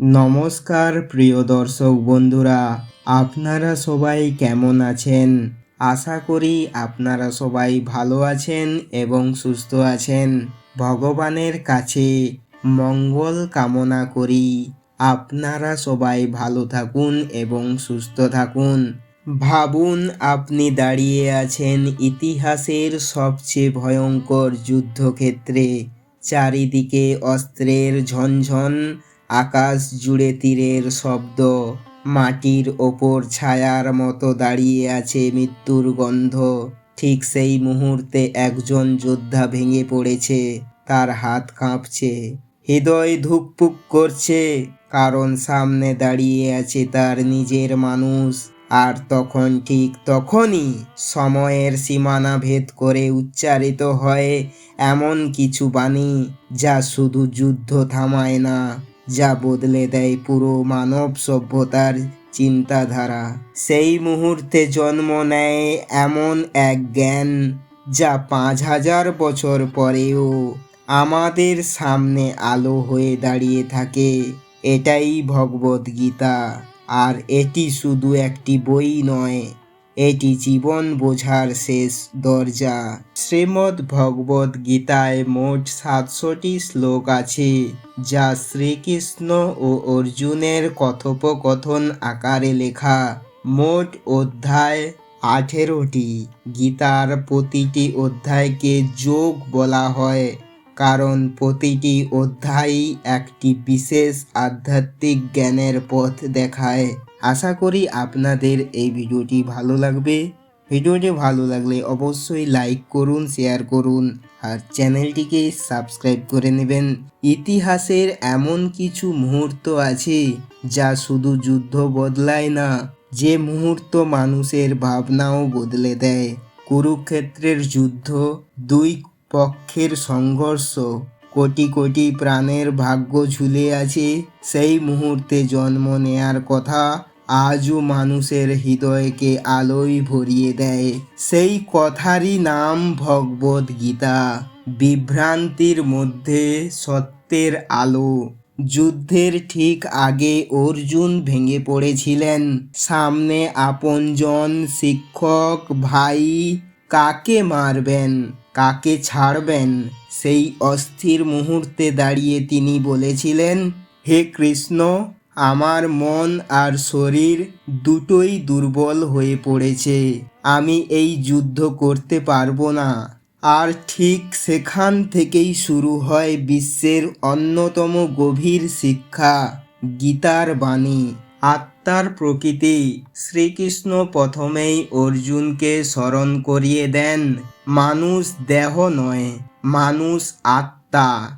নমস্কার, প্রিয় দর্শক বন্ধুরা। আপনারা সবাই কেমন আছেন? আশা করি আপনারা সবাই ভালো আছেন এবং সুস্থ আছেন। ভগবানের কাছে মঙ্গল কামনা করি। আপনারা সবাই ভালো থাকুন এবং সুস্থ থাকুন। ভাবুন আপনি দাঁড়িয়ে আছেন ইতিহাসের সবচেয়ে ভয়ঙ্কর যুদ্ধক্ষেত্রে। চারিদিকে অস্ত্রের ঝনঝন আকাশ জুড়ে তীরের শব্দ, মাটির ওপর ছায়ার মতো দাঁড়িয়ে আছে মৃত্যুর গন্ধ। ঠিক সেই মুহূর্তে একজন যোদ্ধা ভেঙে পড়েছে, তার হাত কাঁপছে, হৃদয় ধুকপুক করছে, কারণ সামনে দাঁড়িয়ে আছে তার নিজের মানুষ। আর তখন ঠিক তখনই সময়ের সীমানা ভেদ করে উচ্চারিত হয় এমন কিছু বাণী যা শুধু যুদ্ধ থামায় না যা বদলে দেয় পুরো মানব সভ্যতার চিন্তাধারা। সেই মুহূর্তে জন্ম নেয় এমন এক জ্ঞান যা পাঁচ হাজার বছর পরেও আমাদের সামনে আলো হয়ে দাঁড়িয়ে থাকে। এটাই ভগবদ্গীতা। আর এটি শুধু একটি বই নয় এটি জীবন বোঝার শেষ দরজা। শ্রীমদ্ ভগবদ গীতায় মোট সাতশোটি শ্লোক আছে, যা শ্রীকৃষ্ণ ও অর্জুনের কথোপকথন আকারে লেখা। মোট অধ্যায় আঠেরোটি। গীতার প্রতিটি অধ্যায়কে যোগ বলা হয়, কারণ প্রতিটি অধ্যায়ই একটি বিশেষ আধ্যাত্মিক জ্ঞানের পথ দেখায়। আশা করি আপনাদের এই ভিডিওটি ভালো লাগবে। ভিডিওটি ভালো লাগলে অবশ্যই লাইক করুন, শেয়ার করুন আর চ্যানেলটিকে সাবস্ক্রাইব করে নেবেন। ইতিহাসের এমন কিছু মুহূর্ত আছে যা শুধু যুদ্ধ বদলায় না, যে মুহূর্ত মানুষের ভাবনাও বদলে দেয়। কুরুক্ষেত্রের যুদ্ধ, দুই পক্ষের সংঘর্ষ, কোটি কোটি প্রাণের ভাগ্য ঝুলে আছে সেই মুহূর্তে জন্ম নেয়ার কথা। আজও মানুষের হৃদয়কে আলোয় ভরিয়ে দেয়। সেই কথারই নাম ভগবদ গীতা। বিভ্রান্তির মধ্যে সত্যের আলো। যুদ্ধের ঠিক আগে অর্জুন ভেঙে পড়েছিলেন। সামনে আপনজন শিক্ষক, ভাই, কাকে মারবেন, কাকে ছাড়বেন, সেই অস্থির মুহূর্তে দাঁড়িয়ে তিনি বলেছিলেন, হে কৃষ্ণ আমার মন আর শরীর দুটোই দুর্বল হয়ে পড়েছে। আমি এই যুদ্ধ করতে পারব না। আর ঠিক সেখান থেকেই শুরু হয় বিশ্বের অন্যতম গভীর শিক্ষা, গীতার বাণী। আত্মার প্রকৃতি, শ্রীকৃষ্ণ প্রথমেই অর্জুনকে স্মরণ করিয়ে দেন। মানুষ দেহ নয়, মানুষ আত্মা,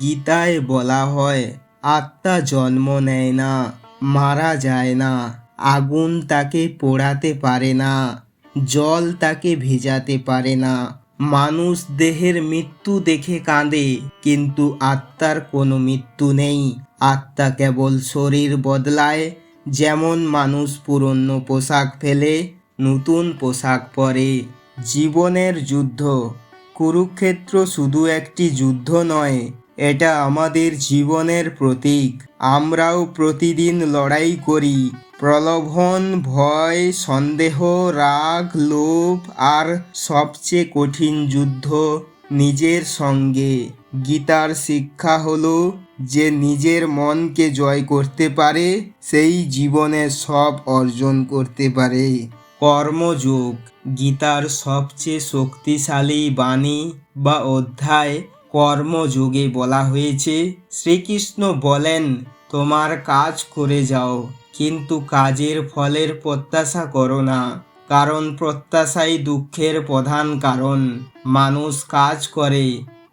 গীতায় বলা হয়। আত্মা জন্ম নেয় না, মারা যায় না, আগুন তাকে পোড়াতে পারে না, জল তাকে ভেজাতে পারে না। মানুষ দেহের মৃত্যু দেখে কাঁদে, কিন্তু আত্মার কোনো মৃত্যু নেই। আত্মা কেবল শরীর বদলায়, যেমন মানুষ পুরনো পোশাক ফেলে, নতুন পোশাক পরে। জীবনের যুদ্ধ। কুরুক্ষেত্র শুধু একটি যুদ্ধ নয় এটা আমাদের জীবনের প্রতীক। আমরাও প্রতিদিন লড়াই করি। প্রলোভন, ভয়, সন্দেহ, রাগ, লোভ আর সবচেয়ে কঠিন যুদ্ধ নিজের সঙ্গে। গীতার শিক্ষা হলো যে নিজের মনকে জয় করতে পারে, সেই জীবনে সব অর্জন করতে পারে। কর্মযোগ, গীতার সবচেয়ে শক্তিশালী বাণী বা অধ্যায় কর্মযোগে বলা হয়েছে, শ্রীকৃষ্ণ বলেন, তোমার কাজ করে যাও, কিন্তু কাজের ফলের প্রত্যাশা করো না, কারণ প্রত্যাশাই দুঃখের প্রধান কারণ। মানুষ কাজ করে,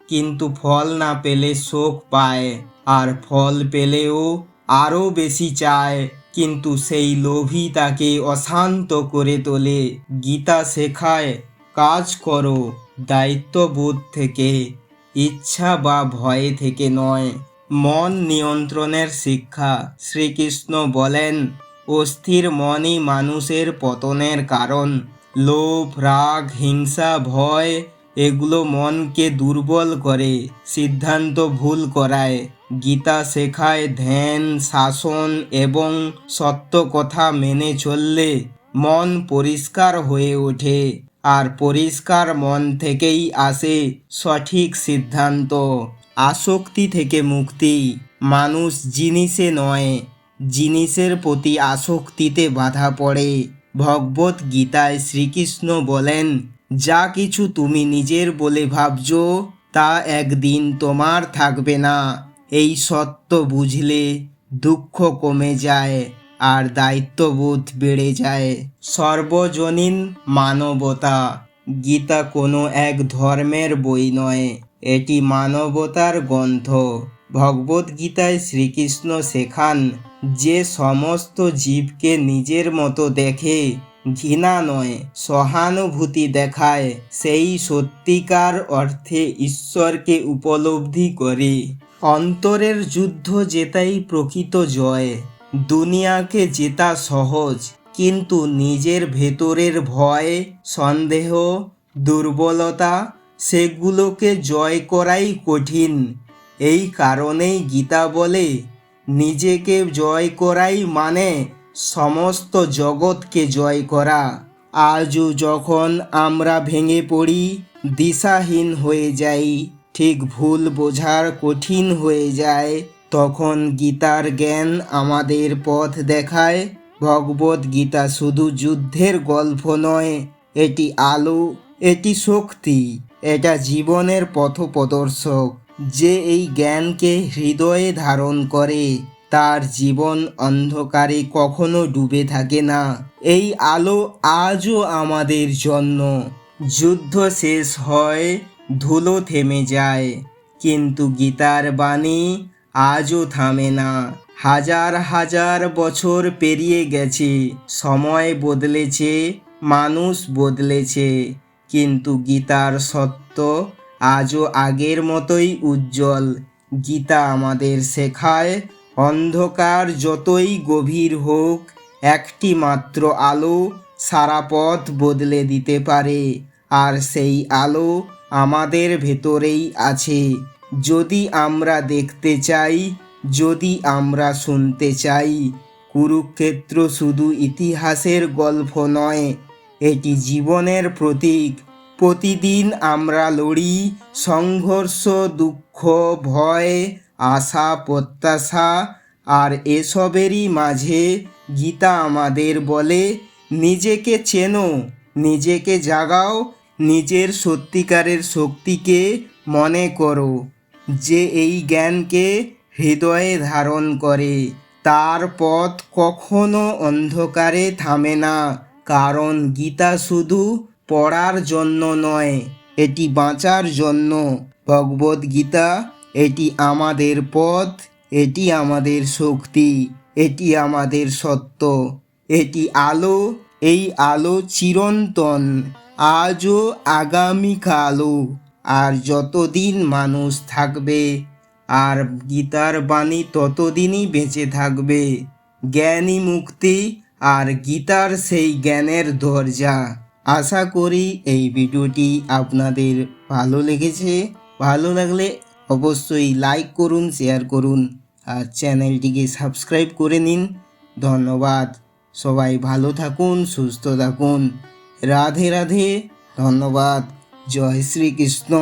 কিন্তু ফল না পেলে শোক পায়, আর ফল পেলেও আরও বেশি চায়, কিন্তু সেই লোভই তাকে অশান্ত করে তোলে। গীতা শেখায়, কাজ করো, দায়িত্ববোধ থেকে ইচ্ছা বা ভয়ে থেকে নয়। মন নিয়ন্ত্রণের শিক্ষা। শ্রীকৃষ্ণ বলেন, অস্থির মনই মানুষের পতনের কারণ। লোভ, রাগ, হিংসা, ভয়, এগুলো মনকে দুর্বল করে, সিদ্ধান্ত ভুল করায়। গীতা শেখায়, ধ্যান, শাসন এবং সত্য কথা মেনে চললে মন পরিষ্কার হয়ে ওঠে। আর পরিষ্কার মন থেকেই আসে সঠিক সিদ্ধান্ত। আসক্তি থেকে মুক্তি। মানুষ জিনিসে নয়, জিনিসের প্রতি আসক্তিতে বাধা পড়ে। ভগবত গীতায় শ্রীকৃষ্ণ বলেন, যা কিছু তুমি নিজের বলে ভাবছ, তা একদিন তোমার থাকবে না। এই সত্য বুঝলে দুঃখ কমে যায়। আর দায়িত্ববোধ বেড়ে যায়। সর্বজনীন মানবতা, গীতা কোনো এক ধর্মের বই নয়, এটি মানবতার গ্রন্থ। ভগবত গীতায় শ্রীকৃষ্ণ শেখান, যে সমস্ত জীবকে নিজের মতো দেখে, ঘৃণা নয়, সহানুভূতি দেখায়, সেই সত্যিকার অর্থে ঈশ্বরকে উপলব্ধি করে। অন্তরের যুদ্ধ জেতাই প্রকৃত জয়। দুনিয়াকে জেতা সহজ, কিন্তু নিজের ভেতরের ভয়, সন্দেহ, দুর্বলতা, সেগুলোকে জয় করাই কঠিন। এই কারণেই গীতা বলে, নিজেকে জয় করাই মানে সমস্ত জগৎকে জয় করা। আজও যখন আমরা ভেঙে পড়ি, দিশাহীন হয়ে যাই, ঠিক ভুল বোঝার কঠিন হয়ে যায় তখন গীতার জ্ঞান আমাদের পথ দেখায়। ভগবত গীতা শুধু যুদ্ধের গল্প নয়, এটি আলো, এটি শক্তি, এটা জীবনের পথপ্রদর্শক। যে এই জ্ঞানকে হৃদয়ে ধারণ করে, তার জীবন অন্ধকারে কখনো ডুবে থাকে না। এই আলো আজও আমাদের জন্য। যুদ্ধ শেষ হয়, ধুলো থেমে যায়। কিন্তু গীতার বাণী আজও থামে না। হাজার হাজার বছর পেরিয়ে গেছে, সময় বদলেছে, মানুষ বদলেছে, কিন্তু গীতার সত্য আজও আগের মতোই উজ্জ্বল। গীতা আমাদের শেখায়, অন্ধকার যতই গভীর হোক, একটি মাত্র আলো সারা পথ বদলে দিতে পারে, আর সেই আলো আমাদের ভেতরেই আছে। যদি আমরা দেখতে চাই, যদি আমরা শুনতে চাই, কুরুক্ষেত্র শুধু ইতিহাসের গল্প নয়, এটি জীবনের প্রতীক। প্রতিদিন আমরা লড়ি সংঘর্ষ, দুঃখ, ভয়, আশা, প্রত্যাশা, আর এসবেরই মাঝে গীতা আমাদের বলে, নিজেকে চেনো, নিজেকে জাগাও, নিজের সত্যিকারের শক্তিকে মনে করো। যে এই জ্ঞানকে হৃদয়ে ধারণ করে, তার পথ কখনো অন্ধকারে থামে না, কারণ গীতা শুধু পড়ার জন্য নয়, এটি বাঁচার জন্য। ভগবদ গীতা, এটি আমাদের পথ, এটি আমাদের শক্তি, এটি আমাদের সত্য, এটি আলো, এই আলো চিরন্তন, আজও আগামীকালও। আর যতদিন মানুষ থাকবে, আর গীতার বাণী ততদিনই বেঁচে থাকবে। জ্ঞানী মুক্তি আর গীতার সেই জ্ঞানের দরজা। আশা করি এই ভিডিওটি আপনাদের ভালো লেগেছে। ভালো লাগলে অবশ্যই লাইক করুন, শেয়ার করুন, আর চ্যানেলটিকে সাবস্ক্রাইব করে নিন। ধন্যবাদ। সবাই ভালো থাকুন, সুস্থ থাকুন। রাধে রাধে, ধন্যবাদ। জয় শ্রীকৃষ্ণ